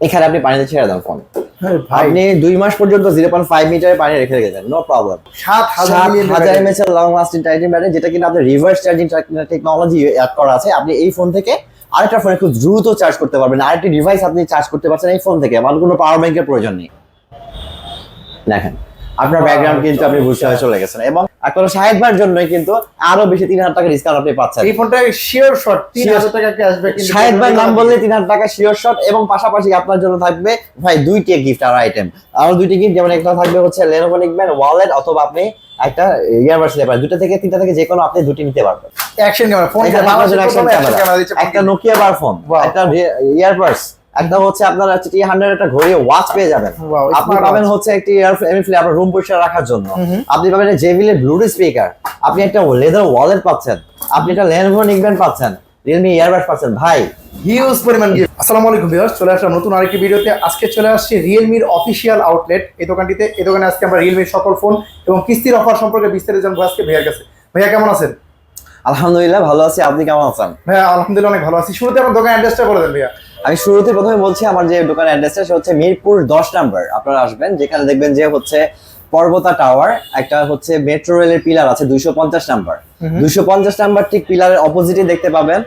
এখানে আপনি পানিতে ছেড়ে দেন ফোন। হ্যাঁ আপনি দুই মাস পর্যন্ত জিরো পয়েন্ট ফাইভ মিটারে পানি রেখে রেখেছেন নো প্রবলেম সাত হাজার এম এর লং লাস্টিং টাইটিং ব্যাটারি যেটা কিন্তু আপনার রিভার্স চার্জিং টেকনোলজি অ্যাড করা আছে। আপনি এই ফোন থেকে আরেকটা ফোনে খুব দ্রুত চার্জ করতে পারবেন। আরেকটি ডিভাইস আপনি চার্জ করতে পারছেন এই ফোন থেকে। আমার কোনো পাওয়ার ব্যাংকের প্রয়োজন নেই। দেখেন। আপনার ব্যাকগ্রাউন্ড কিন্তু আপনি বুঝতে হয়ে চলে গেছেন। এবং শাহেদ ভাইয়ের জন্যই কিন্তু আরও বেশি তিন হাজার টাকা ডিসকাউন্ট আপনি পাচ্ছেন। এই ফোনটা শিওর শট তিন হাজার টাকা ক্যাশব্যাক শাহেদ ভাই নাম বললে তিন হাজার টাকা শিওর শট এবং পাশাপাশি আপনার জন্য থাকবে ভাই দুইটি গিফট আর আইটেম আরও দুইটি গিফট যেমন একটা থাকবে হচ্ছে লেনোভো নিকবেন ওয়ালেট অথবা আপনি একটা ইয়ারবাডস নিতে পারেন। দুটো থেকে তিনটা থেকে যে কোনো আপনি দুটি নিতে পারবেন। অ্যাকশন ক্যামেরা ফোন একটা নোকিয়া বার ফোন. একটা ইয়ারবাডস একটা হচ্ছে আপনার হচ্ছে টি হান্ড্রেড একটা ঘড়ি ওয়াচ পেয়ে যাবেন। আপনি পাবেন হচ্ছে একটি এমএফলি আপনার রুম পরিষ্কার রাখার জন্য। আপনি পাবেন জেভিলের ব্লুটুথ স্পিকার আপনি একটা লেদার ওয়ালেট পাচ্ছেন। আপনি একটা লেনোভো নিকবেন পাচ্ছেন। রিয়েলমি ইয়ারবাডস পাচ্ছেন। ভাই হিউজ পরিমাণ গিফট আসসালামু আলাইকুম ভিউয়ার্স চলে আসলাম নতুন আরেকটি ভিডিওতে। আজকে চলে আসছে রিয়েলমির অফিসিয়াল আউটলেট এই দোকানটিতে এই দোকানে আজকে আমরা রিয়েলমির সকল ফোন এবং কিস্তির অফার সম্পর্কে বিস্তারিত জানব আজকে। ভাইয়ার কাছে। ভাইয়া কেমন আছেন? আলহামদুলিল্লাহ ভালো আছি। আপনি কেমন আছেন? ভাইয়া আলহামদুলিল্লাহ অনেক ভালো আছি। শুরুতে আমার দোকান অ্যাড্রেসটা বলে দেন ভাইয়া। আমি শুরুতে প্রথমে বলছি আমার যে দোকানের অ্যাড্রেসটা সে হচ্ছে মিরপুর দশ নাম্বার। আপনারা আসবেন যেখানে দেখবেন যে হচ্ছে পর্বতা টাওয়ার একটা হচ্ছে মেট্রো রেলের পিলার আছে দুইশো পঞ্চাশ নাম্বার। দুইশো পঞ্চাশ নাম্বার ঠিক পিলারের অপোজিটে দেখতে পাবেন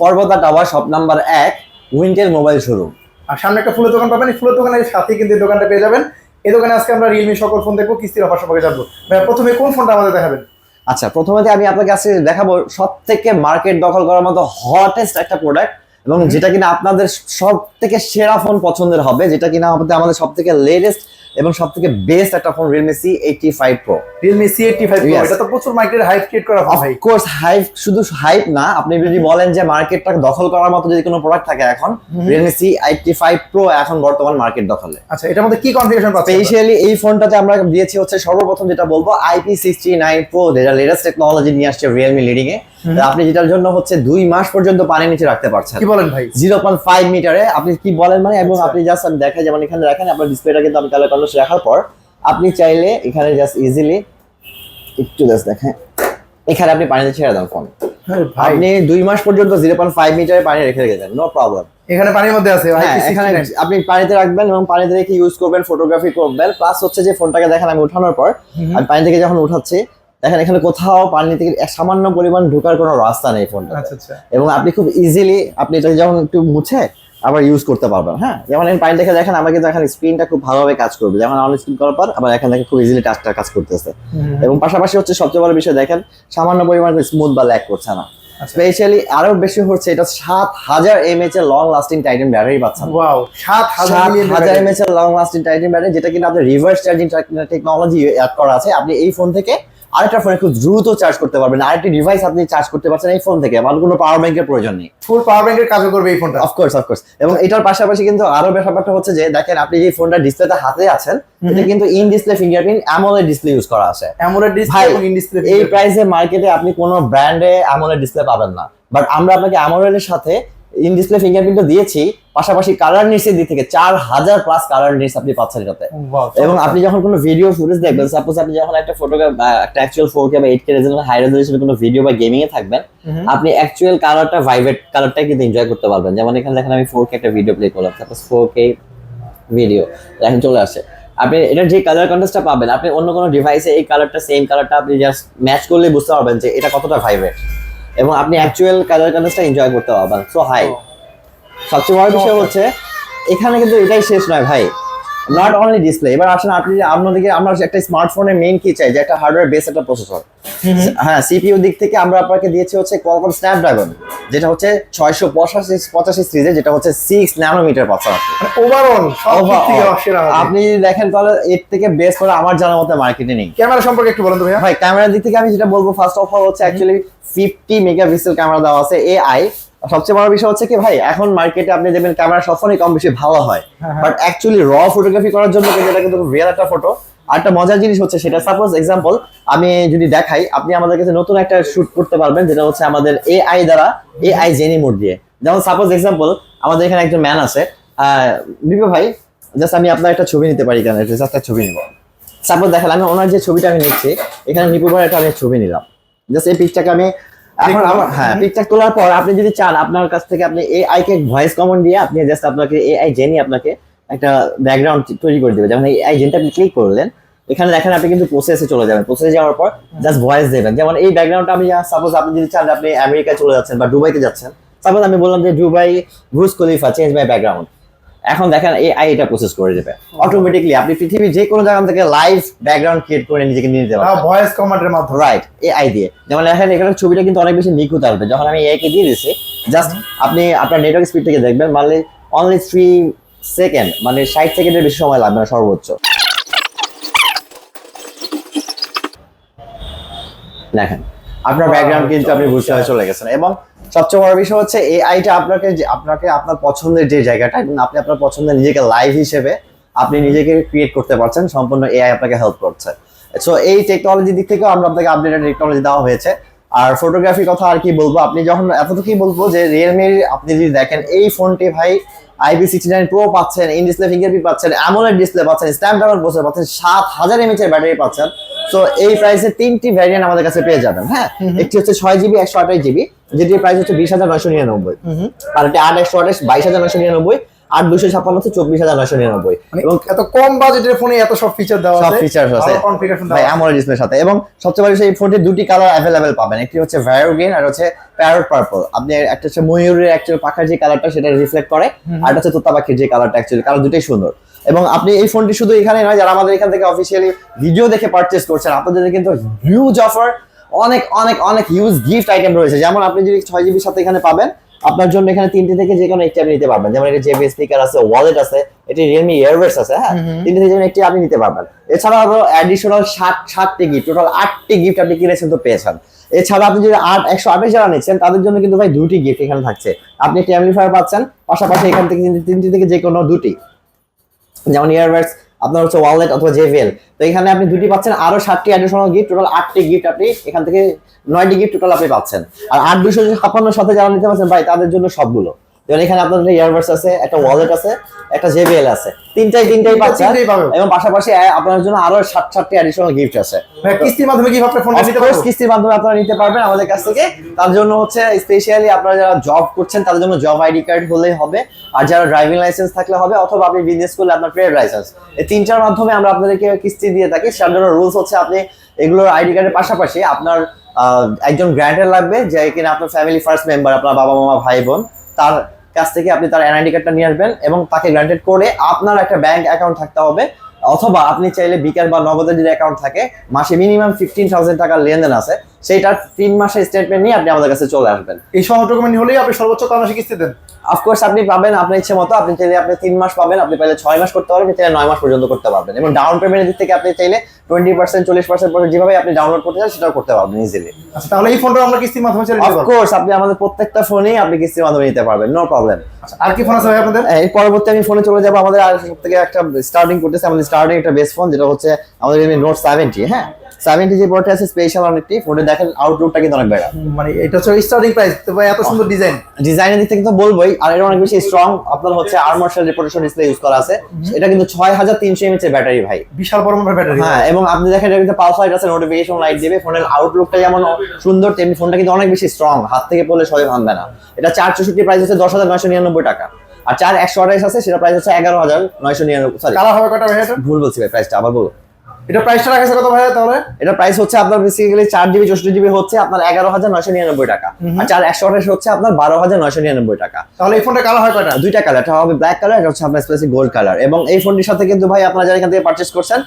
পর্বতা টাওয়ার শপ নাম্বার এক উইন্টেল মোবাইল শোরুম আর সামনে একটা ফুলের দোকান পাবেন এই ফুলের দোকানের সাথে কিন্তু এই দোকানটা পেয়ে যাবেন। এই দোকানে আজকে আমরা রিয়েলমি সকল ফোন দেখব কিস্তির অফার সম্পর্কে জানব। প্রথমে কোন ফোনটা আমাদের দেখাবেন? আচ্ছা প্রথমে আমি আপনাকে আজকে দেখাবো সব থেকে মার্কেট দখল করার মতো হটেস্ট একটা প্রোডাক্ট এবং যেটা কিনা আপনাদের সব থেকে সেরা ফোন পছন্দের হবে যেটা কিনা আমাদের আমাদের সব থেকে লেটেস্ট এবং সব থেকে বেস্ট একটা phone Realme C eighty five pro Realme C eighty five Yes. এটা তো প্রচুর মার্কেটের হাইপ ক্রিয়েট করা ভাই। অফকোর্স হাইপ শুধু হাইপ না আপনি যদি বলেন যে মার্কেটটা দখল করার মতো যদি কোনো প্রোডাক্ট থাকে এখন Realme C eighty five pro এখন বর্তমান মার্কেট দখলে। আচ্ছা এটার মধ্যে কি কনফিগারেশন পাচ্ছেন? স্পেশালি এই ফোনটাতে আমরা দিয়েছি হচ্ছে সর্বপ্রথম যেটা বলব আইপি সিক্সটি নাইন প্রো যেটা লেটেস্ট টেকনোলজি নিয়ে আসছে রিয়েলমি লিডিং এ আপনি যেটার জন্য হচ্ছে দুই মাস পর্যন্ত পানি নিচে রাখতে পারছেন। কি বলেন ভাই? জিরো পয়েন্ট ফাইভ মিটারে আপনি কি বলেন মানে? এবং আচ্ছা। আপনি জাস্ট আমি দেখাই যেমন এখানে দেখেন আপনার ডিসপ্লেটা কিন্তু আমি কালার কন্ট্রাস্ট রাখার পর আপনি চাইলে এখানে জাস্ট ইজিলি একটু জাস্ট দেখেন। এখানে আপনি পানিতে ছেড়ে দেন ফোন হ্যাঁ আপনি দুই মাস পর্যন্ত জিরো পয়েন্ট ফাইভ মিটারে পানি রেখে রেখেছেন নো প্রবলেম এখানে পানির মধ্যে আছে হ্যাঁ এখানে আপনি পানিতে রাখবেন এবং পানিতে রেখে ইউজ করবেন ফটোগ্রাফি করবেন। প্লাস হচ্ছে যে ফোনটাকে দেখেন আমি উঠানোর পর আমি পানি থেকে যখন উঠাচ্ছি দেখেন এখানে কোথাও পানি থেকে সামান্য পরিমাণ ঢোকার কোনো রাস্তা নেই ফোনটা আচ্ছা আচ্ছা। এবং আপনি খুব ইজিলি আপনি এটা যখন একটু মুছে আবার ইউজ করতে পারবেন হ্যাঁ? যেমন এই পানি দেখে দেখেন আমার কিন্তু এখানে স্ক্রিনটা খুব ভালোভাবে কাজ করবে। যেমন অন স্ক্রিন করার পর আবার এখানে দেখেন খুব ইজিলি টাচটা কাজ করতেছে। এবং পাশাপাশি হচ্ছে সবচেয়ে বড় বিষয় দেখেন সামান্য পরিমাণ স্মুথ বা ল্যাক করছে না। আচ্ছা। স্পেশালি আরও বেশি হচ্ছে এটা সাত হাজার এমএচ এর লং লাস্টিং টাইটেন ব্যাটারি পাচ্ছেন সাত হাজার এমএচ এর লং লাস্টিং টাইটেন ব্যাটারি যেটা কিনা আপনার রিভার্স চার্জিং টেকনোলজি অ্যাড করা আছে। আপনি এই ফোন থেকে আরেকটা ফোনে খুব দ্রুত চার্জ করতে পারবেন। আরেকটি ডিভাইস আপনি চার্জ করতে পারছেন এই ফোন থেকে। আমার কোনো পাওয়ার ব্যাংকের প্রয়োজন নেই। ফুল পাওয়ার ব্যাংকের কাজ করবে এই ফোনটা অফকোর্স অফকোর্স এবং এটার পাশাপাশি কিন্তু আরও ব্যাপারটা হচ্ছে যে দেখেন আপনি যে ফোনটা ডিসপ্লেতে হাতে আছেন এটা কিন্তু in display fingerprint AMOLED display use করা আছে। অ্যামোলেড ডিসপ্লে এবং ইন ডিসপ্লে এই প্রাইসে মার্কেটে আপনি কোনো ব্র্যান্ডে অ্যামোলেড ডিসপ্লে পাবেন না। বাট আমরা আপনাকে অ্যামোলেডের সাথে ইন ডিসপ্লে ফিঙ্গারপ্রিন্ট দিয়েছি পাশাপাশি কালার নিটসের দিক থেকে চার হাজার প্লাস কালার নিটস আপনি পাচ্ছেন এটাতে। এবং আপনি যখন কোনো ভিডিও ফুটেজ দেখবেন সাপোজ আপনি যখন একটা ফটোগ্রাফ একটা অ্যাকচুয়াল ফোর কে বা এইট কে রেজলিউশন হাই রেজলিউশনের কোনো ভিডিও বা গেমিং এ থাকবেন আপনি অ্যাকচুয়াল কালারটা ভাইব্রেট কালারটা কিন্তু এনজয় করতে পারবেন। যেমন এখানে দেখেন আমি ফোর কে একটা ভিডিও প্লে করলাম। সাপোজ ফোর কে ভিডিও এখন চলে আসে। আপনি এটার যে কালার কন্ট্রাস্টটা পাবেন আপনি অন্য কোনো ডিভাইসে এই কালারটা সেম কালারটা আপনি জাস্ট ম্যাচ করলে বুঝতে পারবেন যে এটা কতটা ভাইব্রেট এবং আপনি অ্যাকচুয়াল কালার কন্ট্রাস্টটা এনজয় করতে পারবেন। সো হাই সবচেয়ে বড় বিষয় হচ্ছে এখানে কিন্তু এটাই শেষ নয় ভাই। নট অনলি ডিসপ্লে এবার আসেন আপনি আপনাদেরকে আমরা একটা স্মার্টফোনের মেইন কি চাই যে একটা হার্ডওয়্যার বেস একটা প্রসেসর হ্যাঁ সিপিইউ দিক থেকে আমরা আপনাকে দিয়েছি হচ্ছে কোয়ালকম স্ন্যাপড্রাগন যেটা হচ্ছে ছয়শো পঁচাশি পঁচাশি সিরিজে যেটা হচ্ছে সিক্স ন্যানোমিটার পাচ্ছেন ওভারঅল আপনি দেখেন তাহলে এর থেকে বেস্ট করে আমার জানার মতো মার্কেটে নেই ক্যামেরা সম্পর্কে একটু বলুন তো ভাই ক্যামেরার দিক থেকে আমি যেটা বলব ফার্স্ট অফ অল হচ্ছে অ্যাকচুয়ালি ফিফটি মেগাপিক্সেল ক্যামেরা দেওয়া আছে এআই সবচেয়ে বড় বিষয় হচ্ছে কি ভাই এখন মার্কেটে আপনি দেখবেন ক্যামেরা সবসময় কম বেশি ভালো হয়। বাট অ্যাকচুয়ালি র ফটোগ্রাফি করার জন্য কিন্তু এটা কিন্তু রিয়েল একটা ফটো একটা মজার জিনিস হচ্ছে সেটা সাপোজ এক্সাম্পল আমি যদি দেখাই আপনি আমাদের কাছে নতুন একটা শুট করতে পারবেন যেটা হচ্ছে আমাদের এআই দ্বারা এআই জেনি মোড দিয়ে। যেমন সাপোজ এক্সাম্পল আমাদের এখানে একজন ম্যান আছে বিপু ভাই জাস্ট আমি আপনার একটা ছবি নিতে পারি কেন জাস্ট একটা ছবি নিব। সাপোজ দেখেন আমি ওনার যে ছবিটা আমি নিচ্ছি এখানে নিপু ভাই একটা আমি ছবি নিলাম। জাস্ট এই পিকটাকে আমি এখন। আমার হ্যাঁ পিকচার তোলার পর আপনি যদি চান আপনার কাছ থেকে আপনি এআই কে ভয়েস কমান্ড দিয়ে আপনি জাস্ট আপনাকে এআই জেনি আপনাকে একটা ব্যাকগ্রাউন্ড তৈরি করে দেবে। যেমন এআই জেনটা আপনি ক্লিক করলেন এখানে দেখেন আপনি কিন্তু প্রসেসে চলে যাবেন। প্রসেসে যাওয়ার পর জাস্ট ভয়েস দেবেন। যেমন এই ব্যাকগ্রাউন্ডটা আমি সাপোজ আপনি যদি চান আপনি আমেরিকায় চলে যাচ্ছেন বা দুবাইতে যাচ্ছেন সাপোজ আমি বললাম যে Dubai Burj Khalifa change my background এখন দেখেন এই আই এটা প্রসেস করে দেবে। অটোমেটিকলি আপনি পৃথিবীর যে কোনো জায়গা থেকে লাইভ ব্যাকগ্রাউন্ড ক্রিয়েট করে নিজেকে নিয়ে পারবেন। ভয়েস কমান্ডের মাধ্যমে। রাইট এই আই দিয়ে। যেমন দেখেন এখানে ছবিটা কিন্তু অনেক বেশি নিখুঁত আসবে। যখন আমি এআই কে দিয়ে দিচ্ছি জাস্ট আপনি আপনার নেটওয়ার্ক স্পিড থেকে দেখবেন মানে অনলি থ্রি সেকেন্ড মানে ষাট সেকেন্ডের বেশি সময় লাগবে না সর্বোচ্চ। দেখেন আপনার ব্যাকগ্রাউন্ড কিন্তু আপনি বুঝতে হয়ে চলে গেছেন। এবং সবচেয়ে বড় বিষয় হচ্ছে এআইটা আপনাকে আপনাকে আপনার পছন্দের যে জায়গাটা এবং আপনি আপনার পছন্দের নিজেকে লাইভ হিসেবে আপনি নিজেকে ক্রিয়েট করতে পারছেন সম্পূর্ণ এআই আপনাকে হেল্প করছে। সো এই টেকনোলজি দিক থেকেও আমরা আপনাকে আপডেটেড টেকনোলজি দেওয়া হয়েছে। আর ফটোগ্রাফির কথা আর কি বলব? আপনি যখন এতটুকুই বলব যে রিয়েলমির আপনি যদি দেখেন এই ফোনটি ভাই আইপি সিক্সটি নাইন প্রো পাচ্ছেন ইন ডিসপ্লে ফিঙ্গারপ্রিন্ট পাচ্ছেন অ্যামোলেড ডিসপ্লে পাচ্ছেন স্ন্যাপড্রাগন প্রসেসর পাচ্ছেন সাত হাজার এমএচ এর ব্যাটারি পাচ্ছেন। তো এই প্রাইসে তিনটি ভ্যারিয়েন্ট আমাদের কাছে পেয়ে যাবেন হ্যাঁ? একটি হচ্ছে ছয় জিবি একশো আঠাশ জিবি যেটির প্রাইস হচ্ছে বিশ হাজার নয়শো নিরানব্বই। আর একটি আট একশো আঠাশ বাইশ হাজার নয়শো নিরানব্বই। আট দুশো ছাপ্পান্ন হচ্ছে চব্বিশ হাজার নয়শো নিরানব্বই। মানে এবং এত কম বাজেটের ফোনে এত সব ফিচার দেওয়া সব আছে। ফিচার্স আছে। ভাই ডিসপ্লের সাথে। এবং সবচেয়ে বিষয় এই ফোনটির দুটি কালার অ্যাভেলেবেল পাবেন। একটি হচ্ছে ভ্যারো গ্রিন আর হচ্ছে প্যারট পার্পল আপনি একটা হচ্ছে ময়ূরের অ্যাকচুয়ালি পাখার যে কালারটা সেটা রিফ্লেক্ট করে। আর হচ্ছে তোতা পাখির যে কালারটা অ্যাকচুয়ালি কালার দুটোই সুন্দর। এবং আপনি এই ফোনটি শুধু এখানে নয় যারা আমাদের এখান থেকে অফিসিয়ালি ভিডিও দেখে পারচেস করছেন আপনাদের কিন্তু হিউজ অফার অনেক অনেক অনেক হিউজ গিফট আইটেম রয়েছে। যেমন আপনি যদি ছয় জিবির সাথে এখানে পাবেন আপনার জন্য এখানে তিনটে থেকে যে কোনো একটি আপনি নিতে পারবেন। যেমন এটা জেবি স্পিকার আছে ওয়ালেট আছে এটি রিয়েলমি ইয়ারবাডস আছে হ্যাঁ? তিনটে থেকে একটি আপনি নিতে পারবেন। এছাড়া আরও অ্যাডিশনাল ষাট ষাটটি গিফট টোটাল আটটি গিফট আপনি কিনেছেন তো পেয়েছেন। এছাড়া আপনি যদি আট একশো আঠাশ যারা নিচ্ছেন তাদের জন্য কিন্তু ভাই দুটি গিফট এখানে থাকছে। আপনি একটি অ্যামলিফায়ার পাচ্ছেন পাশাপাশি এখান থেকে কিন্তু তিনটি থেকে যে কোনো দুটি। যেমন ইয়ারবাডস আপনার হচ্ছে ওয়ালেট অথবা জেভেল তো এখানে আপনি দুটি পাচ্ছেন, আরও সাতটি অ্যাডিশনাল গিফট টোটাল আটটি গিফট আপনি এখান থেকে নয়টি গিফট টোটাল আপনি পাচ্ছেন। আর আট দুশো ছাপ্পান্নর সাথে যারা নিতে পারছেন, ভাই, তাদের জন্য সবগুলো। যেমন এখানে আপনার ইয়ারবাডস আছে একটা ওয়ালেট আছে একটা জেভিএল আছে। তিনটাই তিনটাই পাচ্ছেন। এবং পাশাপাশি আপনার জন্য আরও ষাট ষাটটি অ্যাডিশনাল গিফট আছে। কিস্তির মাধ্যমে কি ফোন নিতে কিস্তির মাধ্যমে আপনারা নিতে পারবেন আমাদের কাছ থেকে। তার জন্য হচ্ছে স্পেশালি আপনারা যারা জব করছেন তাদের জন্য জব আইডি কার্ড হলেই হবে। আর যারা ড্রাইভিং লাইসেন্স থাকলে হবে অথবা আপনি বিজনেস করলে আপনার ট্রেড লাইসেন্স এই তিনটার মাধ্যমে আমরা আপনাদেরকে কিস্তি দিয়ে থাকি। সেটার জন্য রুলস হচ্ছে আপনি এগুলোর আইডি কার্ডের পাশাপাশি আপনার একজন গ্র্যান্ডের লাগবে যে কিনা আপনার ফ্যামিলি ফার্স্ট মেম্বার আপনার বাবা মামা ভাই বোন তার কাছ থেকে আপনি তার এনআইডি কার্ডটা নিয়ে আসবেন এবং তাকে গ্রান্টেড করে আপনার একটা ব্যাংক অ্যাকাউন্ট থাকতে হবে, অথবা আপনি চাইলে বিকাশ বা নগদের যদি অ্যাকাউন্ট থাকে, মাসে মিনিমাম ফিফটিন থাউজেন্ড টাকার লেনদেন আছে, সেইটার তিন মাসের স্টেটমেন্ট নিয়ে আপনি আমাদের কাছে চলে আসবেন। এই সব ডকুমেন্ট হলেই আপনি সর্বোচ্চ কয় মাসে কিস্তি দেন। অফকোর্স আপনি পাবেন আপনার ইচ্ছে মতো। আপনি চাইলে আপনি তিন মাস পাবেন আপনি পাইলে ছয় মাস করতে পারবেন চাইলে নয় মাস পর্যন্ত করতে পারবেন। এবং ডাউন পেমেন্টের দিক থেকে আপনি চাইলে টোয়েন্টি পার্সেন্ট চল্লিশ পার্সেন্ট যেভাবে আপনি ডাউনলোড করতে চান সেটাও করতে পারবেন ইজিলি আচ্ছা তাহলে এই ফোনটা আমরা কিস্তির মাধ্যমে ছেড়ে অফকোর্স আপনি আমাদের প্রত্যেকটা ফোনেই আপনি কিস্তির মাধ্যমে নিতে পারবেন নো প্রবলেম আচ্ছা, আর কি ফোন আছে ভাই আপনাদের? এই পরবর্তী আমি ফোনে চলে যাব আমাদের আর সব থেকে একটা স্টার্টিং করতেছে আমাদের স্টার্টিং একটা বেস্ট ফোন যেটা হচ্ছে আমাদের নোট সেভেন্টি হ্যাঁ? সেভেন্টি যে পড়তে আছে স্পেশাল অনেকটি ফোনে দেখেন আউটলুকটা কিন্তু অনেক বেড়া মানে এটা হচ্ছে স্টার্টিং প্রাইস তো ভাই এত সুন্দর ডিজাইন ডিজাইনের দিক থেকে তো বলবোই আর এটা অনেক বেশি স্ট্রং আপনার হচ্ছে আর্মার্শাল রিপোর্টেশন ডিসপ্লে ইউজ করা আছে। এটা কিন্তু ছয় হাজার তিনশো এমএচ এর ব্যাটারি ভাই। বিশাল বড় ব্যাটারি হ্যাঁ এবং আপনি দেখেন এটা কিন্তু পালস লাইট আছে নোটিফিকেশন লাইট দিবে ফোনের আউটলুকটা যেমন সুন্দর তেমনি ফোনটা কিন্তু অনেক বেশি স্ট্রং হাত থেকে পড়লে সবাই ভাঙবে না। এটা চার চৌষট্টি প্রাইস হচ্ছে দশ হাজার নয়শো নিরানব্বই টাকা। আর চার একশো আঠাইশ আছে সেটা প্রাইস হচ্ছে এগারো হাজার নয়শো নিরানব্বই সরি কালার হবে কটা ভাই ভুল বলছি ভাই প্রাইসটা আবার বলব এটা প্রাইসটা রাখা কত ভাই তাহলে? এটা প্রাইস হচ্ছে আপনার বেসিক্যালি চার জিবি চৌষট্টি জিবি হচ্ছে আপনার এগারো হাজার নয়শো নিরানব্বই টাকা। আর চার একশো আঠাশ হচ্ছে আপনার বারো হাজার নয়শো নিরানব্বই টাকা। তাহলে এই ফোনটা কালার হয় কয়টা? দুইটা কালার এটা হবে ব্ল্যাক কালার এটা হচ্ছে আপনার স্পেসিফিক গোল্ড কালার এবং এই ফোনটির সাথে কিন্তু ভাই আপনারা যারা এখান থেকে পারচেস করছেন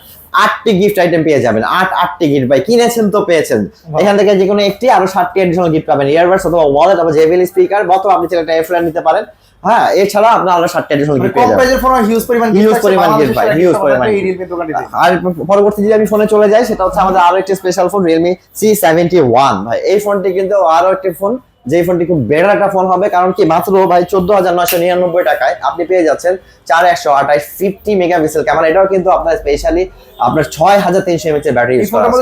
আটটি গিফট আইটেম পেয়ে যাবেন। আট আটটি গিফট ভাই কিনেছেন তো পেয়েছেন। এখান থেকে যে কোনো একটি আরও ষাটটি এডিশনাল গিফট পাবেন। ইয়ারবাডস অথবা ওয়ালেট অথবা জেবিএল স্পিকার মতো আপনি চাইলে একটা নিতে পারেন। হ্যাঁ এছাড়া আপনার আরও সাতটা এডিশনাল মানে গিফট পেয়ে যাবেন। ফোন হিউজ পরিমাণ gift পরিমাণ গিফট পাই সবার পরিমাণ। আর পরবর্তী যদি আমি ফোনে চলে যাই সেটা হচ্ছে আমাদের আরও একটি special phone Realme C seventy one ভাই এই ফোনটি কিন্তু আরও একটি ফোন যে ফোনটি খুব বেটার একটা ফোন হবে কারণ কি মাত্র ভাই চোদ্দ হাজার নয়শো নিরানব্বই টাকায় আপনি পেয়ে যাচ্ছেন চার একশো আঠাশ ফিফটি মেগাপিক্সেল ক্যামেরা এটাও কিন্তু আপনার স্পেশালি আপনার ছয় হাজার তিনশো এমএচ এর ব্যাটারি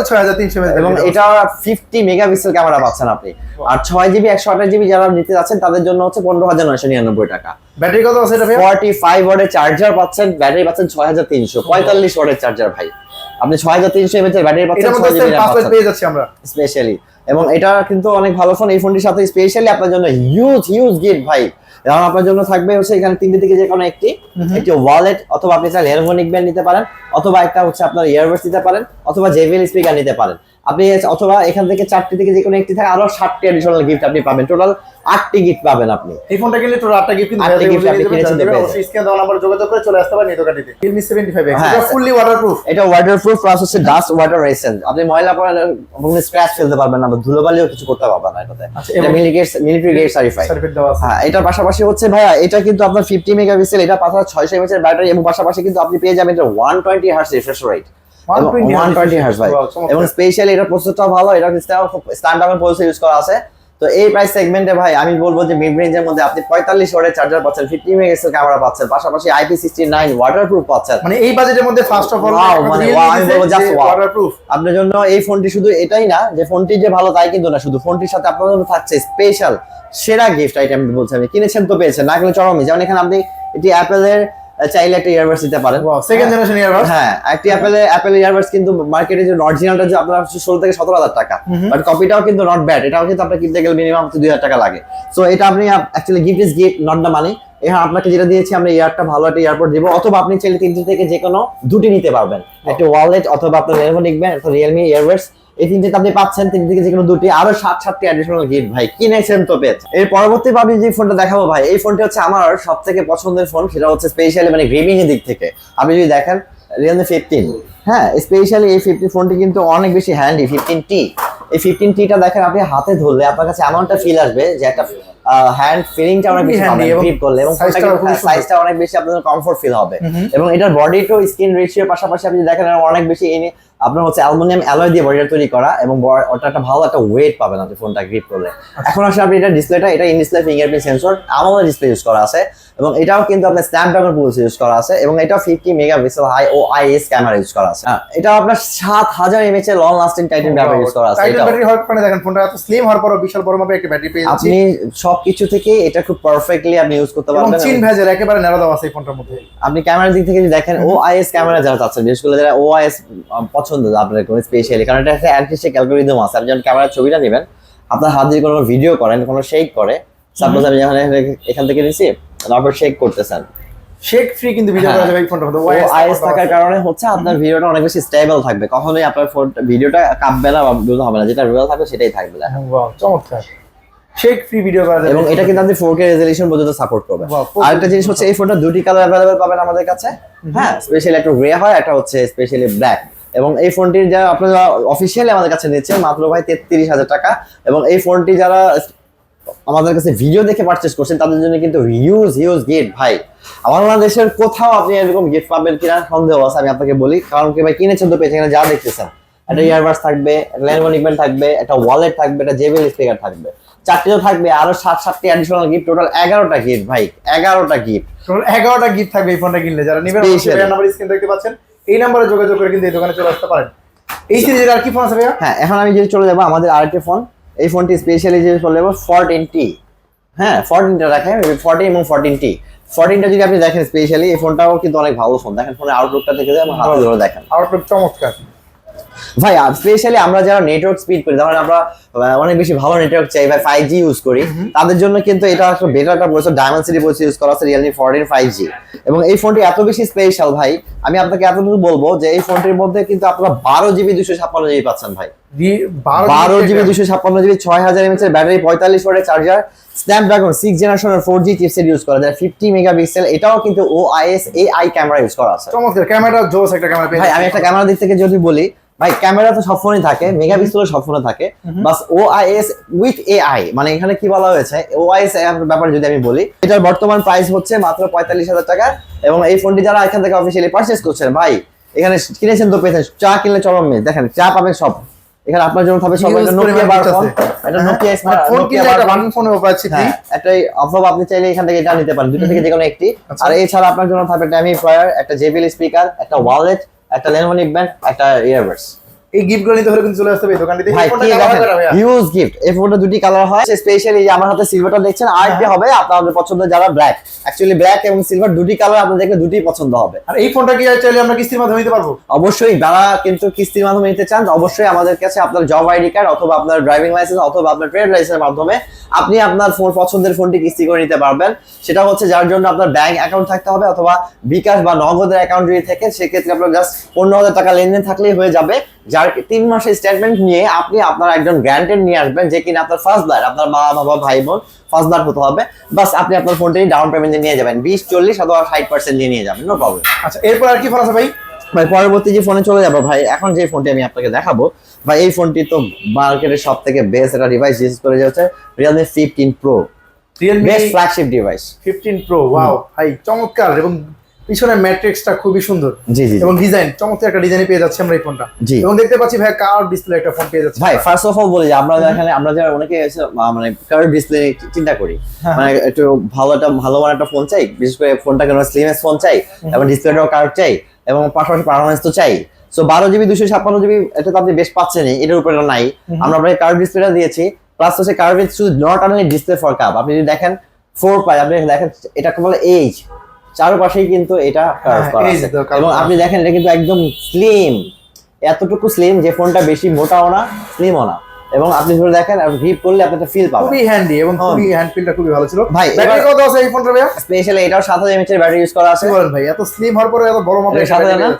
ছয় হাজার তিনশো এবং এটা ফিফটি মেগাপিক্সেল ক্যামেরা পাচ্ছেন আপনি। আর ছয় জিবি একশো আঠাশ জিবি যারা নিতে যাচ্ছেন তাদের জন্য হচ্ছে পনেরো হাজার নয়শো নিরানব্বই টাকা। ব্যাটারি কত আছে ফর্টি ফাইভ ওয়ার্ডের চার্জার পাচ্ছেন ব্যাটারি পাচ্ছেন ছয় হাজার তিনশো। পঁয়তাল্লিশ ওয়ার্ডের চার্জার ভাই। আপনি ছয় হাজার তিনশো এমএচ এর ব্যাটারি পাচ্ছেন পেয়ে যাচ্ছি আমরা। স্পেশালি এবং এটা কিন্তু অনেক ভালো ফোন এই ফোনটির সাথে স্পেশালি আপনার জন্য হিউজ হিউজ গিফট ভাই। এবং আপনার জন্য থাকবে হচ্ছে এখানে তিনটি থেকে যে কোনো একটি। একটি ওয়ালেট অথবা আপনি চাইলে হেডফোনিক ব্যান্ড নিতে পারেন অথবা একটা হচ্ছে আপনার ইয়ারবাডস নিতে পারেন অথবা জেভিএল স্পিকার নিতে পারেন। আপনি অথবা এখান থেকে চারটি থেকে যে কোনো একটি থাকে আরও ষাটটি অ্যাডিশনাল গিফট আপনি পাবেন। টোটাল আটটি গিফট পাবেন আপনি। এই ফোনটা কিনলে তোর আটটা গিফট কিন্তু আটটা বলে আপনি পারবেন। স্ক্যান দেওয়া নাম্বার যোগাযোগ করে চলে আসতে পারেন এই দোকানটিতে Realme 75X হ্যাঁ। এটা ফুললি ওয়াটারপ্রুফ এটা ওয়াটারপ্রুফ প্লাস হচ্ছে ডাস্ট ওয়াটার আপনি ময়লা পড়লে আপনি স্ক্র্যাচ ফেলতে পারবেন না বা ধুলোবালিও কিছু করতে পারবেন না এটাতে। আচ্ছা, এটা এবং- মিলিটারি সার্টিফাইড হ্যাঁ এটার পাশাপাশি হচ্ছে ভাইয়া এটা কিন্তু আপনার ফিফটি মেগাপিক্সেল এটা পাশাপাশি ছয়শো এমএচ এর ব্যাটারি এবং পাশাপাশি কিন্তু আপনি পেয়ে যাবেন এটা one twenty hertz refresh rate 120 এবং স্পেশালি এটা প্রসেসরটাও ভালো এটা স্ন্যাপড্রাগন প্রসেসর ইউজ করা আছে। তো এই প্রাইস সেগমেন্টে ভাই আমি বলব যে মিড রেঞ্জের মধ্যে আপনি পঁয়তাল্লিশ ওয়াটের চার্জার পাচ্ছেন ফিফটি মেগাপিক্সেল ক্যামেরা পাচ্ছেন পাশাপাশি আইপি সিক্সটি নাইন ওয়াটারপ্রুফ পাচ্ছেন। মানে এই বাজেটের মধ্যে ফার্স্ট অফ অল মানে আমি বলব wow. ওয়াটারপ্রুফ আপনার জন্য এই ফোনটি শুধু এটাই না যে ফোনটি যে ভালো তাই কিন্তু না শুধু ফোনটির সাথে আপনার জন্য থাকছে স্পেশাল সেরা গিফট আইটেম বলছি আমি। কিনেছেন তো পেয়েছেন না কিনে চরমই যেমন এখানে আপনি এটি অ্যাপেলের চাইলে একটা ইয়ারবাডস দিতে পারেন। সেকেন্ড জেনারেশন ইয়ারবাস হ্যাঁ একটি অ্যাপেলে অ্যাপেল ইয়ারবাডস কিন্তু মার্কেটে যে অরিজিনালটা যে আপনার ষোলো থেকে সতেরো হাজার টাকা। বাট কপিটাও কিন্তু নট ব্যাড এটাও কিন্তু আপনার কিনতে গেলে মিনিমাম দুই হাজার টাকা লাগে। সো এটা আপনি actually gift is gift not the money এখানে আপনাকে যেটা দিয়েছি আমরা ইয়ারটা ভালো একটা এয়ারপোর্ট দিব অথবা আপনি চাইলে তিনটি থেকে যে কোনো দুটি নিতে পারবেন। একটা ওয়ালেট অথবা আপনার নিবেন একটা রিয়েলমি ইয়ারবাডস এই তিনটে আপনি পাচ্ছেন তিন থেকে যে কোনো দুটি। আরও সাত সাতটি অ্যাডিশনাল গিফট ভাই। কিনেছেন তো পেয়েছেন এর পরবর্তী যে ফোনটা দেখাবো ভাই। এই ফোনটি হচ্ছে আমার সব থেকে পছন্দের ফোন সেটা হচ্ছে স্পেশালি মানে গেমিং এর দিক থেকে। আপনি যদি দেখেন রিয়েলমি ফিফটিন হ্যাঁ স্পেশালি এই ফিফটি ফোনটি কিন্তু অনেক বেশি হ্যান্ডি ফিফটিন টি এই ফিফটিন টিটা দেখেন আপনি হাতে ধরলে আপনার কাছে এমনটা ফিল আসবে যে একটা হ্যান্ড ফিলিংটা অনেক বেশি Handy পাবেন গ্রিপ করলে এবং। সাইজটা অনেক বেশি আপনাদের কমফোর্ট ফিল হবে। এবং এটার বডি টু স্কিন রেশিওর পাশাপাশি আপনি দেখেন অনেক বেশি আপনার হচ্ছে অ্যালুমিনিয়াম অ্যালয় দিয়ে বডিটা তৈরি করা এবং ওটা একটা ভালো একটা ওয়েট পাবেন আপনি ফোনটা গ্রিপ করলে। এখন আসলে আপনি এটা ডিসপ্লেটা এটা ইন ডিসপ্লে ফিঙ্গারপ্রিন্ট সেন্সর আমাদের ডিসপ্লে ইউজ করা আছে এবং এটাও কিন্তু আপনার স্ন্যাপড্রাগন প্রসেসর ইউজ করা আছে এবং এটা fifty megapixel high OIS camera use করা আছে। হ্যাঁ, এটা আপনার সাত হাজার এমএচ এর long lasting Titan battery use করা আছে। এটাও। ব্যাটারি হওয়ার কারণে দেখেন ফোনটা এত স্লিম হওয়ার পরও বিশাল বড় মাপের একটা ব্যাটারি পেয়ে যাচ্ছি। আপনি সবকিছু থেকে এটা খুব পারফেক্টলি আপনি ইউজ করতে পারবেন চিন ভেজের একেবারে নেড়া দেওয়া আছে এই ফোনটার মধ্যে। আপনি ক্যামেরার দিক থেকে যদি দেখেন ও আইএস ক্যামেরা যারা চাচ্ছেন বিশেষ করে যারা ও আইএস পছন্দ আপনার কোনো স্পেশালি কারণ এটা একটা অ্যান্টিস্টিক অ্যালগোরিদম আছে। আপনি যখন ক্যামেরার ছবিটা নেবেন আপনার হাত দিয়ে কোনো ভিডিও করেন কোনো শেক করে সাপোজ আমি যখন এখান থেকে নিছি তারপর শেক করতেছেন। শেক ফ্রি কিন্তু ভিডিও হ্যাঁ। করা যাবে এই মধ্যে ও আইএস থাকার কারণে হচ্ছে আপনার ভিডিওটা অনেক বেশি স্টেবল থাকবে। কখনোই আপনার ফোন ভিডিওটা কাঁপবে না বা দুধ হবে না। যেটা রিয়েল থাকবে সেটাই থাকবে। Wow, চমৎকার। শেক ফ্রি ভিডিও করা যাবে এবং এটা কিন্তু আপনি ফোর কে রেজলিউশন পর্যন্ত সাপোর্ট করবে। 4K আরেকটা জিনিস হচ্ছে এই ফোনটা দুটি কালার অ্যাভেলেবেল পাবেন আমাদের কাছে। হ্যাঁ স্পেশালি একটা গ্রে হয় একটা হচ্ছে স্পেশালি ব্ল্যাক এবং এই ফোনটির যারা আপনারা অফিসিয়ালি আমাদের কাছে নিচ্ছেন মাত্র ভাই তেত্রিশ হাজার টাকা। এবং এই ফোনটি যারা আমাদের কাছে ভিডিও দেখে পারচেস করছেন তাদের জন্য কিন্তু হিউজ হিউজ গিফট ভাই। বাংলাদেশের কোথাও আপনি এরকম গিফট পাবেন কিনা সন্দেহ আছে আমি আপনাকে বলি। কারণ কি ভাই কিনেছেন তো পেয়েছেন যা দেখতেছেন। একটা ইয়ারবাডস থাকবে ল্যান্ডমোন ইভেন্ট থাকবে একটা ওয়ালেট থাকবে একটা জেবেল স্পিকার থাকবে। চারটিও থাকবে আরও সাত সাতটি অ্যাডিশনাল গিফট টোটাল এগারোটা গিফট ভাই এগারোটা গিফট টোটাল এগারোটা গিফট থাকবে এই ফোনটা কিনলে যারা নেবেন স্ক্রিন দেখতে পাচ্ছেন। এই নাম্বারে যোগাযোগ করে কিন্তু এই দোকানে চলে আসতে পারেন। এই সিরিজের আর কি ফোন আছে ভাইয়া? হ্যাঁ এখন আমি যে চলে যাব আমাদের আরেকটি ফোন এই ফোনটি স্পেশালি যে চলে যাব ফোরটিন টি হ্যাঁ ফোরটিনটা রাখেন ফোরটিন এবং ফোরটিন টি ফোরটিনটা যদি আপনি দেখেন স্পেশালি এই ফোনটাও কিন্তু অনেক ভালো ফোন দেখেন ফোনের আউটলুকটা দেখে যায় আমার হাতে ধরে দেখেন। আউটলুক চমৎকার। ভাই স্পেশালি আমরা যারা নেটওয়ার্ক স্পিড করি ধরেন আমরা অনেক বেশি ভালো নেটওয়ার্ক চাই ভাই ফাইভ জি ইউজ করি। তাদের জন্য কিন্তু এটা একটা বেটার একটা processor Dimensity processor use করা আছে রিয়েলমি ফোরটিন ফাইভ জি এবং এই ফোনটি এত বেশি স্পেশাল ভাই আমি আপনাকে এতটুকু বলব যে এই ফোনটির মধ্যে কিন্তু আপনারা বারো জিবি দুশো ছাপ্পান্ন জিবি পাচ্ছেন ভাই। বারো জিবি দুশো ছাপ্পান্ন জিবি ছয় হাজার এমএচ এর ব্যাটারি পঁয়তাল্লিশ ওয়াটের চার্জার স্ন্যাপড্রাগন সিক্স জেনারেশনের ফোর জি চিপসেট ইউজ করা যায় ফিফটি মেগাপিক্সেল এটাও কিন্তু OIS A I camera use করা আছে। চমৎকার ক্যামেরা জোস একটা ক্যামেরা ভাই আমি একটা ক্যামেরা দিক থেকে যদি বলি ভাই ক্যামেরা তো সব ফোনে থাকে মেগাপিক্সেলও সব ফোনে থাকে বাস ও আইএস উইথ এআই মানে এখানে কি বলা হয়েছে? ও আইএস ব্যাপারে যদি আমি বলি এটার বর্তমান প্রাইস হচ্ছে মাত্র পঁয়তাল্লিশ হাজার টাকা এবং এই ফোনটি যারা এখান থেকে অফিসিয়ালি পারচেস করছেন ভাই এখানে কিনেছেন তো পেয়েছেন চা কিনলে চরম মিস দেখেন চা পাবেন সব। এখানে আপনার জন্য থাকবে সব একটা নোকিয়া বার ফোন। একটা নোকিয়া মানে ফোন কিনলে একটা বাটন ফোনও পাচ্ছি হ্যাঁ একটা অথবা আপনি চাইলে এখান থেকে এটা নিতে পারেন দুটো থেকে যে কোনো একটি। আচ্ছা। আর এছাড়া আপনার জন্য থাকবে ট্যামি ফ্লায়ার একটা জেবিএল স্পিকার একটা ওয়ালেট একটা লেনোভো ব্যান্ড একটা ইয়ারবাডস এই গিফটগুলো নিতে হলে কিন্তু চলে আসতে হবে দোকানটিতে। হিউজ গিফট এই ফোনটা দুটি কালার হয়। স্পেশালি আমার হাতে সিলভারটা দেখছেন আর হ্যাঁ। একটি হবে আপনাদের পছন্দ যারা ব্ল্যাক অ্যাকচুয়ালি ব্ল্যাক এবং সিলভার দুটি কালার দুটি পছন্দ হবে। আর এই ফোনটা কি চাইলে আমরা কিস্তির মাধ্যমে নিতে পারব? অবশ্যই যারা কিন্তু কিস্তির মাধ্যমে নিতে চান অবশ্যই আমাদের কাছে আপনার জব আইডি কার্ড অথবা আপনার ড্রাইভিং লাইসেন্স অথবা আপনার ট্রেড লাইসেন্সের মাধ্যমে আপনি আপনার ফোন পছন্দের ফোনটি কিস্তি করে নিতে পারবেন। সেটা হচ্ছে যার জন্য আপনার ব্যাংক অ্যাকাউন্ট থাকতে হবে অথবা বিকাশ বা নগদের অ্যাকাউন্ট যদি থাকে সেক্ষেত্রে আপনার জাস্ট পনেরো হাজার টাকা লেনদেন থাকলেই হয়ে যাবে। যার তিন মাসের স্টেটমেন্ট নিয়ে আপনি আপনার একজন গ্র্যান্টেড নিয়ে আসবেন যে কিনা আপনার ফার্স্ট বার আপনার মা বাবা ভাই বোন ফার্স্ট বার হতে হবে। বাস আপনি আপনার ফোনটি ডাউন পেমেন্টে নিয়ে যাবেন। বিশ চল্লিশ অথবা ষাট পার্সেন্ট দিয়ে নিয়ে যাবেন নো প্রবলেম আচ্ছা এরপর আর কি ফোন আছে ভাই? ভাই পরবর্তী যে ফোনে চলে যাব ভাই এখন যে ফোনটি আমি আপনাকে দেখাবো ভাই এই ফোনটি তো মার্কেটের সব থেকে বেস্ট একটা ডিভাইস ইউজ করে যাচ্ছে Realme fifteen pro Realme best flagship device fifteen pro wow ভাই চমৎকার এবং পিছনের ম্যাট্রিক্সটা খুবই সুন্দর। জি জি। এবং ডিজাইন চমৎকার একটা ডিজাইনে পেয়ে যাচ্ছি আমরা এই ফোনটা। জি। এবং দেখতে পাচ্ছি ভাই কার ডিসপ্লে একটা ফোন পেয়ে যাচ্ছে। ভাই ফার্স্ট অফ অল বলি যে আমরা এখানে আমরা যারা অনেকে মানে কার্ভ ডিসপ্লে চিন্তা করি। হ্যাঁ। মানে একটু ভালো একটা ভালো মানের একটা ফোন চাই বিশেষ করে ফোনটা কেন স্লিমেস ফোন চাই এবং ডিসপ্লেটাও কার্ভ চাই এবং পাশাপাশি পারফরমেন্স তো চাই। সো বারো জিবি দুশো ছাপ্পান্ন জিবি এটা তো আপনি বেশ পাচ্ছেনই এটার উপরে নাই। আমরা আপনাকে কার্ভ ডিসপ্লেটা দিয়েছি প্লাস হচ্ছে কার্ভ শুধু not only display for cup আপনি যদি দেখেন ফোর পাই আপনি দেখেন এটা বলে এইজ চারপাশেই কিন্তু এটা হ্যাঁ, এবং আপনি দেখেন এটা কিন্তু একদম স্লিম এতটুকু স্লিম যে ফোনটা বেশি মোটাও না স্লিমও না। এবং আপনি ধরে দেখেন গ্রিপ করলে আপনি একটা ফিল পাবেন। খুবই হ্যান্ডি এবং হ্যাঁ। খুবই হ্যান্ড ফিলটা খুবই ভালো ছিল। ভাই, ব্যাটারি কত আছে এই ফোনটা ভাইয়া? স্পেশালি এটাও সাত হাজার এমএচ এর ব্যাটারি ইউজ করা আছে। বলেন ভাই এত স্লিম হওয়ার পরে এত বড় মাপের এটা সাত হাজার না?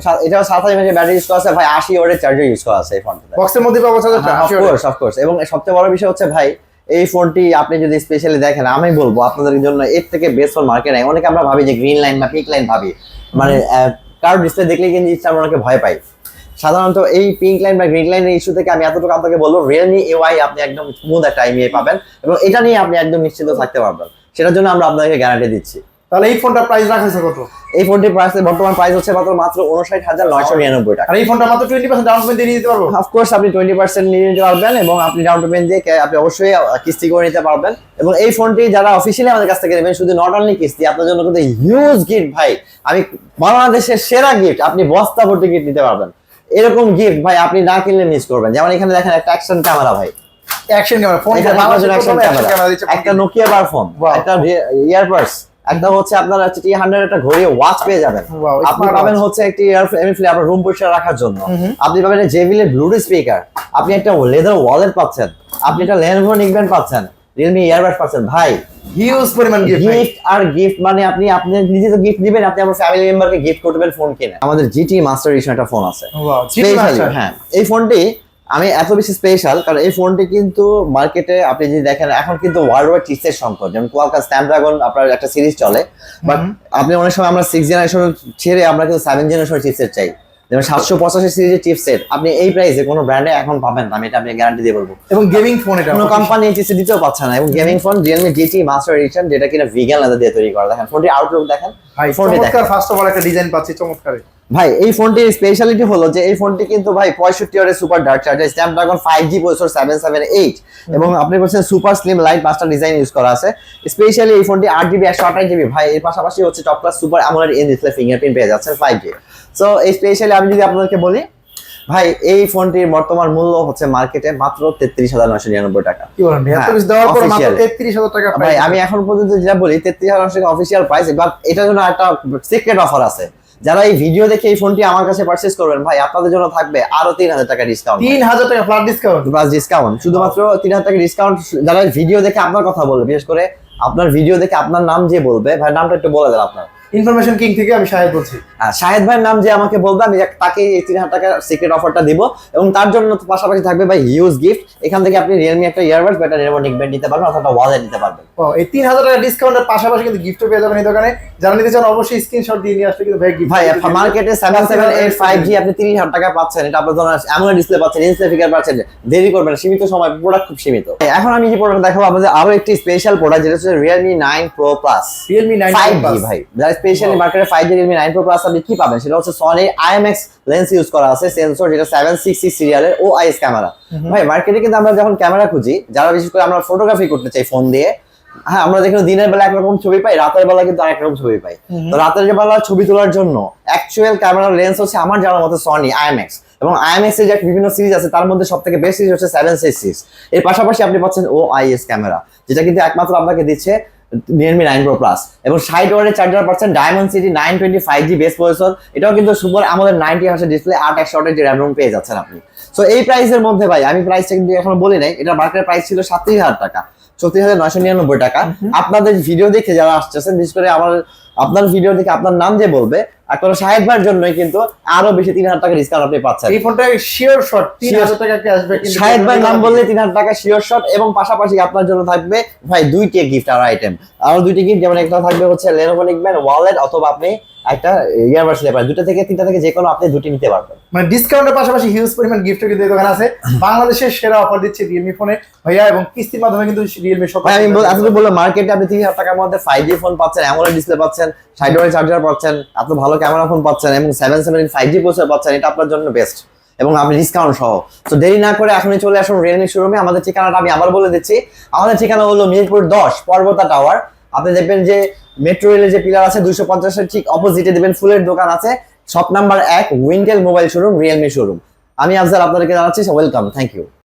সাত- এটাও সাত হাজার এমএচ এর ব্যাটারি ইউজ করা আছে। ভাই আশি ওয়াটের চার্জার ইউজ করা আছে এই ফোনটাতে। বক্সের মধ্যে পাবো চার্জারটা অফকোর্স অফকোর্স এবং সবচেয়ে বড় বিষয় হচ্ছে ভাই এই ফোনটি আপনি যদি স্পেশালি দেখেন, আমি বলব আপনাদের জন্য এর থেকে বেস্ট ফোন মার্কেট নাই। অনেকে আমরা ভাবি যে গ্রিন লাইন বা পিক লাইন ভাবি। মানে কারও ডিসপ্লে দেখলে কিন্তু আমরা অনেকে ভয় পাই। সাধারণত এই পিঙ্ক লাইন বা গ্রিন লাইনের ইস্যু থেকে আমি এতটুকু আপনাকে বলব রিয়েলমি এওয়াই আপনি একদম স্মুথ একটা আইমিএ পাবেন এবং এটা নিয়ে আপনি একদম নিশ্চিন্ত থাকতে পারবেন। সেটার জন্য আমরা আপনাকে গ্যারান্টি দিচ্ছি। তাহলে এই ফোনটা প্রাইস রাখা কত? এই ফোনটির প্রাইস বর্তমান প্রাইস হচ্ছে মাত্র মাত্র উনষাট হাজার নয়শো নিরানব্বই টাকা। আর এই ফোনটা মাত্র টোয়েন্টি পার্সেন্ট ডাউন পেমেন্ট দিয়ে নিয়ে যেতে পারব অফকোর্স আপনি টোয়েন্টি পার্সেন্ট নিয়ে নিতে পারবেন এবং আপনি ডাউন পেমেন্ট দিয়ে আপনি অবশ্যই কিস্তি করে নিতে পারবেন। এবং এই ফোনটি যারা অফিসিয়ালি আমাদের কাছ থেকে নেবেন শুধু নট অনলি কিস্তি আপনার জন্য কিন্তু হিউজ গিফট ভাই। আমি বাংলাদেশের সেরা গিফট আপনি বস্তা ভর্তি গিফট নিতে পারবেন। এরকম গিফট ভাই আপনি না কিনলে মিস করবেন। যেমন এখানে দেখেন একটা অ্যাকশন ক্যামেরা ভাই। অ্যাকশন ক্যামেরা ফোন একটা নোকিয়া বার ফোন. একটা ইয়ারবাডস একটা হচ্ছে আপনার হচ্ছে টি হান্ড্রেড একটা ঘড়ি ওয়াচ পেয়ে যাবেন। আপনি পাবেন হচ্ছে একটি আপনার রুম পরিষ্কার রাখার জন্য। আপনি পাবেন জেভিলের ব্লুটুথ স্পিকার আপনি একটা লেদার ওয়ালেট পাচ্ছেন। আপনি একটা লেনোভো নিকব্যান্ড পাচ্ছেন। রিয়েলমি ইয়ারবাড পাচ্ছেন। ভাই হিউজ পরিমাণ গিফট গিফট আর গিফট মানে আপনি আপনি নিজে তো গিফট দিবেন আপনি আপনার ফ্যামিলি মেম্বারকে গিফট করবেন ফোন কিনে। আমাদের জিটি মাস্টার এডিশন একটা ফোন আছে। স্পেশালি হ্যাঁ। এই ফোনটি আমি এত বেশি স্পেশাল কারণ এই ফোনটি কিন্তু মার্কেটে আপনি যদি দেখেন এখন কিন্তু ওয়ার্ল্ড ওয়াইড চিপসের সংকট। যেমন কোয়ালকাম স্ন্যাপড্রাগন আপনার একটা সিরিজ চলে বাট আপনি অনেক সময় আমরা সিক্স জেনারেশন ছেড়ে আমরা কিন্তু সেভেন জেনারেশন চিপসের চাই। যেমন সাতশো পঁচাশি সিরিজের চিপসেট আপনি এই প্রাইসে কোনো ব্র্যান্ডে এখন পাবেন না আমি এটা আপনি গ্যারান্টি দিয়ে বলব। এবং গেমিং ফোন এটা কোনো কোম্পানি এই চিপসেট দিতেও পারছে না এবং gaming phone Realme GT master edition যেটা কিনা ভিগান লেদার দিয়ে তৈরি করা। দেখেন ফোনটি আউটলুক দেখেন ভাই চমৎকার ফার্স্ট অফ অল একটা ডিজাইন পাচ্ছি চমৎকার। ভাই এই ফোনটির স্পেশালিটি হলো যে এই ফোনটি কিন্তু ভাই পঁয়ষট্টি ওয়াটের super dark charger Snapdragon five G processor seven seven eight এবং আপনি বলছেন super slim light master design use করা আছে। স্পেশালি এই ফোনটি আট জিবি একশো আঠাশ জিবি ভাই এর পাশাপাশি হচ্ছে টপ ক্লাস সুপার আমলের এন ডিসপ্লে ফিঙ্গারপ্রিন্ট পেয়ে যাচ্ছেন ফাইভ জি সো এই স্পেশালি আমি যদি আপনাদেরকে বলি ভাই এই ফোনটির বর্তমান মূল্য হচ্ছে মার্কেটে মাত্র তেত্রিশ হাজার নশো নিরানব্বই টাকা। কি বলেন হ্যাঁ। তেত্রিশ হাজার টাকা ভাই আমি এখন পর্যন্ত যেটা বলি তেত্রিশ হাজার টাকা অফিসিয়াল প্রাইস বাট এটার জন্য একটা সিক্রেট অফার আছে। যারা এই ভিডিও দেখে এই ফোনটি আমার কাছে পারচেস করবেন ভাই আপনাদের জন্য থাকবে আরও তিন হাজার টাকা ডিসকাউন্ট তিন হাজার টাকা ফ্ল্যাট ডিসকাউন্ট প্লাস ডিসকাউন্ট শুধুমাত্র তিন হাজার টাকা ডিসকাউন্ট যারা ভিডিও দেখে আপনার কথা বলবে বিশেষ করে আপনার ভিডিও দেখে আপনার নাম যে বলবে ভাই নামটা একটু বলে দেন আপনার। ইনফরমেশন কিং থেকে আমি সাহেব বলছি। শাহেদ ভাইয়ের নাম যে আমাকে বলবে আমি তাকে এই তিন হাজার টাকার সিক্রেট অফারটা দিব এবং তার জন্য পাশাপাশি থাকবে ভাই হিউজ গিফট এখান থেকে আপনি রিয়েলমি একটা ইয়ারবাডস বা একটা রিয়েলমি নিকব্যান্ড নিতে পারবেন অথবা ওয়ালেট নিতে পারবেন। ও, এই তিন হাজার টাকা ডিসকাউন্টের পাশাপাশি কিন্তু গিফটও পেয়ে যাবেন এই দোকানে। যারা নিতে চান অবশ্যই স্ক্রিনশট দিয়ে নিয়ে আসলে কিন্তু ভাই ভাই মার্কেটে seven seven eight five G আপনি তিরিশ হাজার টাকা পাচ্ছেন। এটা আপনার জন্য এমন ডিসপ্লে পাচ্ছেন ফিগার পাচ্ছেন দেরি করবেন সীমিত সময় প্রোডাক্ট খুব সীমিত। এখন আমি যে প্রোডাক্ট দেখাবো আমাদের আরও একটি স্পেশাল প্রোডাক্ট যেটা হচ্ছে Realme nine pro plus Realme nine five G ভাই স্পেশালি মার্কেটে five G Realme nine pro plus আপনি কি পাবেন? সেটা হচ্ছে সনি আইএমএক্স লেন্স ইউজ করা আছে সেন্সর যেটা সেভেন সিক্স সিক্স সিরিয়ালের ও আইএস ক্যামেরা ভাই মার্কেটে কিন্তু আমরা যখন ক্যামেরা খুঁজি যারা বিশেষ করে আমরা ফটোগ্রাফি করতে চাই ফোন দিয়ে হ্যাঁ আমরা দেখুন দিনের বেলা একরকম ছবি পাই রাতের বেলা কিন্তু আরেক রকম ছবি পাই। তো রাতের বেলা ছবি তোলার জন্য অ্যাকচুয়াল ক্যামেরার লেন্স হচ্ছে আমার জানার মতো সনি আইএমএক্স এবং আইএমএক্স এর যে বিভিন্ন সিরিজ আছে তার মধ্যে সব থেকে বেস্ট সিরিজ হচ্ছে সেভেন সিক্স সিক্স এর পাশাপাশি আপনি পাচ্ছেন ও আইএস ক্যামেরা যেটা কিন্তু একমাত্র আপনাকে দিচ্ছে রিয়েলমি নাইন প্রো প্লাস এবং ষাট ওয়ারের চার্জার পাচ্ছেন diamond city nine twenty five G base processor এটাও কিন্তু সুপার আমাদের নাইনটি হার্সের ডিসপ্লে আট একশো আটের যে র্যাম রোম পেয়ে যাচ্ছেন আপনি। সো এই প্রাইসের মধ্যে ভাই, আমি প্রাইসটা কিন্তু এখন বলি নাই এটা মার্কেটের প্রাইস ছিল সাতত্রিশ হাজার টাকা। চৌত্রিশ হাজার নয়শো নিরানব্বই টাকা। আপনাদের ভিডিও দেখে যারা আসতেছেন বিশেষ করে আমার আপনার ভিডিও দেখে আপনার নাম যে বলবে আপনার সাহেব ভাইয়ের জন্যই কিন্তু আরও বেশি তিন হাজার টাকা ডিসকাউন্ট আপনি পাচ্ছেন। এই ফোনটা শিওর শট তিন হাজার টাকা আসবে শাহেদ ভাই নাম বললে তিন হাজার টাকা শিওর শট এবং পাশাপাশি আপনার জন্য থাকবে ভাই দুইটি গিফট আর আইটেম আরও দুইটি গিফট যেমন একটা থাকবে হচ্ছে লেনোভো নিকবেন ওয়ালেট অথবা আপনি একটা ইয়ারবাডস নিতে পারেন দুটো থেকে তিনটা থেকে যে কোনো আপনি দুটি নিতে পারবেন। মানে ডিসকাউন্টের পাশাপাশি হিউজ পরিমাণ গিফট কিন্তু এই দোকানে আছে। বাংলাদেশের সেরা অফার দিচ্ছে রিয়েলমি ফোনে ভাইয়া এবং কিস্তির মাধ্যমে কিন্তু রিয়েলমি ভাই আমি এতটুকু বললাম মার্কেটে আপনি তিন হাজার টাকার মধ্যে ফাইভ জি ফোন পাচ্ছেন অ্যামোলেড ডিসপ্লে পাচ্ছেন সাইড ওয়ার চার্জার পাচ্ছেন এত ভালো ক্যামেরা ফোন পাচ্ছেন এবং seven seven five G processor পাচ্ছেন এটা আপনার জন্য বেস্ট এবং আপনি ডিসকাউন্ট সহ। তো দেরি না করে এখনই চলে আসুন রিয়েলমি শোরুমে আমাদের ঠিকানাটা আমি আবার বলে দিচ্ছি। আমাদের ঠিকানা হলো মিরপুর দশ পর্বতা টাওয়ার আপনি দেখবেন যে মেট্রো রেলের যে পিলার আছে দুইশো পঞ্চাশের ঠিক অপোজিটে দেখবেন ফুলের দোকান আছে। শপ নাম্বার এক Wintel mobile showroom Realme showroom আমি আফজাল আপনাদেরকে জানাচ্ছি ওয়েলকাম থ্যাংক ইউ